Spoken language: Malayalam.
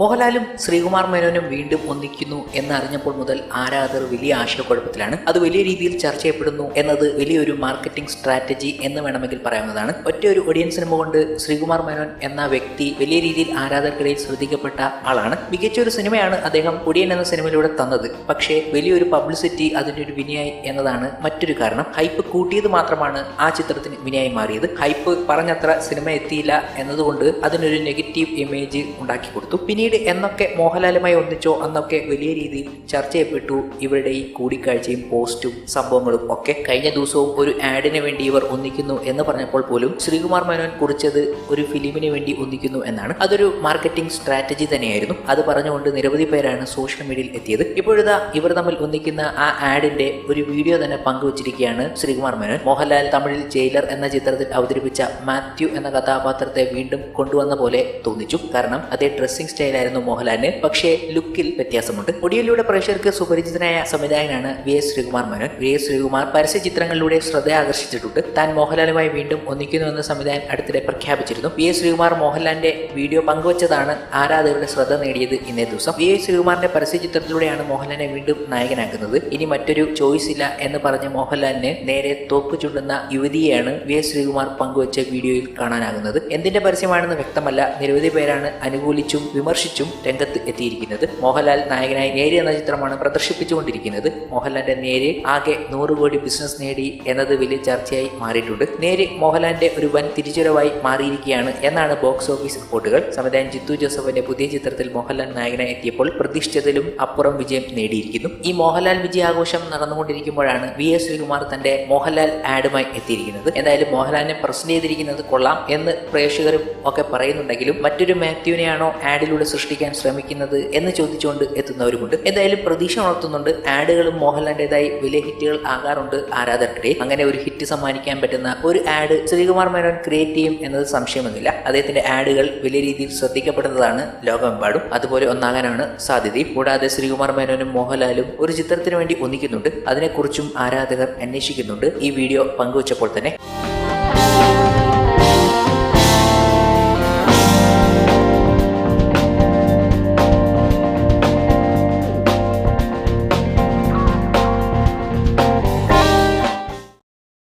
മോഹൻലാലും ശ്രീകുമാർ മേനോനും വീണ്ടും ഒന്നിക്കുന്നു എന്നറിഞ്ഞപ്പോൾ മുതൽ ആരാധകർ വലിയ ആശയക്കുഴപ്പത്തിലാണ്. അത് വലിയ രീതിയിൽ ചർച്ച ചെയ്യപ്പെടുന്നു എന്നത് വലിയൊരു മാർക്കറ്റിംഗ് സ്ട്രാറ്റജി എന്ന് വേണമെങ്കിൽ പറയാവുന്നതാണ്. ഒറ്റ ഒരു ഒഡിയൻ സിനിമ കൊണ്ട് ശ്രീകുമാർ മേനോൻ എന്ന വ്യക്തി വലിയ രീതിയിൽ ആരാധകർക്കിടയിൽ ശ്രദ്ധിക്കപ്പെട്ട ആളാണ്. മികച്ച ഒരു സിനിമയാണ് അദ്ദേഹം ഒടിയൻ എന്ന സിനിമയിലൂടെ തന്നത്. പക്ഷേ വലിയൊരു പബ്ലിസിറ്റി അതിന്റെ ഒരു വിനയായി എന്നതാണ് മറ്റൊരു കാരണം. ഹൈപ്പ് കൂട്ടിയത് മാത്രമാണ് ആ ചിത്രത്തിന് വിനയായി മാറിയത്. ഹൈപ്പ് പറഞ്ഞത്ര സിനിമ എത്തിയില്ല എന്നതുകൊണ്ട് അതിനൊരു നെഗറ്റീവ് ഇമേജ് ഉണ്ടാക്കി കൊടുത്തു. പിന്നീട് എന്നൊക്കെ മോഹൻലാലുമായി ഒന്നിച്ചോ അന്നൊക്കെ വലിയ രീതിയിൽ ചർച്ച ചെയ്യപ്പെട്ടു ഇവരുടെ ഈ കൂടിക്കാഴ്ചയും പോസ്റ്റും സംഭവങ്ങളും ഒക്കെ. കഴിഞ്ഞ ദിവസവും ഒരു ആഡിന് വേണ്ടി ഇവർ ഒന്നിക്കുന്നു എന്ന് പറഞ്ഞപ്പോൾ പോലും ശ്രീകുമാർ മേനോൻ കുറിച്ചത് ഒരു ഫിലിമിന് വേണ്ടി ഒന്നിക്കുന്നു എന്നാണ്. അതൊരു മാർക്കറ്റിംഗ് സ്ട്രാറ്റജി തന്നെയായിരുന്നു. അത് പറഞ്ഞുകൊണ്ട് നിരവധി പേരാണ് സോഷ്യൽ മീഡിയയിൽ എത്തിയത്. ഇപ്പോഴിതാ ഇവർ തമ്മിൽ ഒന്നിക്കുന്ന ആ ആഡിന്റെ ഒരു വീഡിയോ തന്നെ പങ്കുവച്ചിരിക്കുകയാണ് ശ്രീകുമാർ മേനോൻ. മോഹൻലാൽ തമിഴിൽ ജയിലർ എന്ന ചിത്രത്തിൽ അവതരിപ്പിച്ച മാത്യു എന്ന കഥാപാത്രത്തെ വീണ്ടും കൊണ്ടുവന്ന പോലെ തോന്നിച്ചു. കാരണം അതേ ഡ്രസ്സിംഗ് സ്റ്റൈലായിരുന്നു മോഹൻലാലിന്? പക്ഷേ ലുക്കിൽ വ്യത്യാസമുണ്ട്. ഒടിയിലൂടെ പ്രേക്ഷകർക്ക് സുപരിചിതനായ സംവിധായകനാണ് V S Sreekumar Menon. V S Sreekumar പരസ്യ ചിത്രങ്ങളിലൂടെ ശ്രദ്ധ ആകർഷിച്ചിട്ടുണ്ട്. താൻ മോഹൻലാലുമായി വീണ്ടും ഒന്നിക്കുന്നുവെന്ന് സംവിധായകൻ അടുത്തിടെ പ്രഖ്യാപിച്ചിരുന്നു. വി എസ് ശ്രീകുമാർ മോഹൻലാലിന്റെ വീഡിയോ പങ്കുവച്ചതാണ് ആരാധകരുടെ ശ്രദ്ധ നേടിയത് ഇന്നേ ദിവസം. വി എസ് ശ്രീകുമാറിന്റെ പരസ്യ ചിത്രത്തിലൂടെയാണ് മോഹൻലാലിനെ വീണ്ടും നായകനാക്കുന്നത്. ഇനി മറ്റൊരു ചോയ്സ് ഇല്ല എന്ന് പറഞ്ഞ മോഹൻലാലിന് നേരെ തോപ്പ് ചുണ്ടുന്ന യുവതിയെയാണ് വി എസ് ശ്രീകുമാർ പങ്കുവച്ച വീഡിയോയിൽ കാണാനാകുന്നത്. എന്തിന്റെ പരസ്യമാണെന്ന് വ്യക്തമല്ല. നിരവധി പേരാണ് അനുകൂലിച്ചും വിമർശിച്ചും രംഗത്ത് എത്തിയിരിക്കുന്നത് മോഹൻലാൽ നായകനായി നേരി എന്ന ചിത്രമാണ് പ്രദർശിപ്പിച്ചുകൊണ്ടിരിക്കുന്നത്. മോഹൻലാലിന്റെ നേര് ആകെ നൂറ് കോടി ബിസിനസ് നേടി എന്നത് വലിയ ചർച്ചയായി മാറിയിട്ടുണ്ട്. നേര് മോഹൻലാലിന്റെ ഒരു വൻ തിരിച്ചുവരവായി മാറിയിരിക്കുകയാണ് എന്നാണ് ബോക്സ് ഓഫീസ് റിപ്പോർട്ടുകൾ സംവിധായകൻ ജിത്തു ജോസഫിന്റെ പുതിയ ചിത്രത്തിൽ മോഹൻലാൽ നായകനായി എത്തിയപ്പോൾ പ്രതീക്ഷിച്ചതിലും അപ്പുറം വിജയം നേടിയിരിക്കുന്നു. ഈ മോഹൻലാൽ വിജയാഘോഷം നടന്നുകൊണ്ടിരിക്കുമ്പോഴാണ് വി എസ് ശ്രീകുമാർ തന്റെ മോഹൻലാൽ ആഡുമായി എത്തിയിരിക്കുന്നത്. എന്തായാലും മോഹൻലാലിനെ പ്രസന്റ് ചെയ്തിരിക്കുന്നത് കൊള്ളാം എന്ന് പ്രേക്ഷകരും ഒക്കെ പറയുന്നുണ്ടെങ്കിലും മറ്റൊരു മാത്യുവിനെയാണോ ആഡിലൂടെ സൃഷ്ടിക്കാൻ ശ്രമിക്കുന്നത് എന്ന് ചോദിച്ചുകൊണ്ട് എത്തുന്നവരുമുണ്ട്. എന്തായാലും പ്രതീക്ഷ ഉണർത്തുന്നുണ്ട്. ആഡുകളും മോഹൻലാലിന്റെതായി വലിയ ഹിറ്റുകൾ ആകാറുണ്ട് ആരാധകരുടെ. അങ്ങനെ ഒരു ഹിറ്റ് സമ്മാനിക്കാൻ പറ്റുന്ന ഒരു ആഡ് ശ്രീകുമാർ മേനോൻ ക്രിയേറ്റ് ചെയ്യും എന്നത് സംശയമൊന്നുമില്ല. അദ്ദേഹത്തിന്റെ ആഡുകൾ വലിയ രീതിയിൽ ശ്രദ്ധിക്കപ്പെടുന്നതാണ് ലോകമെമ്പാടും. അതുപോലെ ഒന്നാകാനാണ് സാധ്യതയും. കൂടാതെ ശ്രീകുമാർ മേനോനും മോഹൻലാലും ഒരു ചിത്രത്തിന് വേണ്ടി ഒന്നിക്കുന്നുണ്ട്. അതിനെക്കുറിച്ചും ആരാധകർ അന്വേഷിക്കുന്നുണ്ട്. ഈ വീഡിയോ പങ്കുവച്ചപ്പോൾ തന്നെ.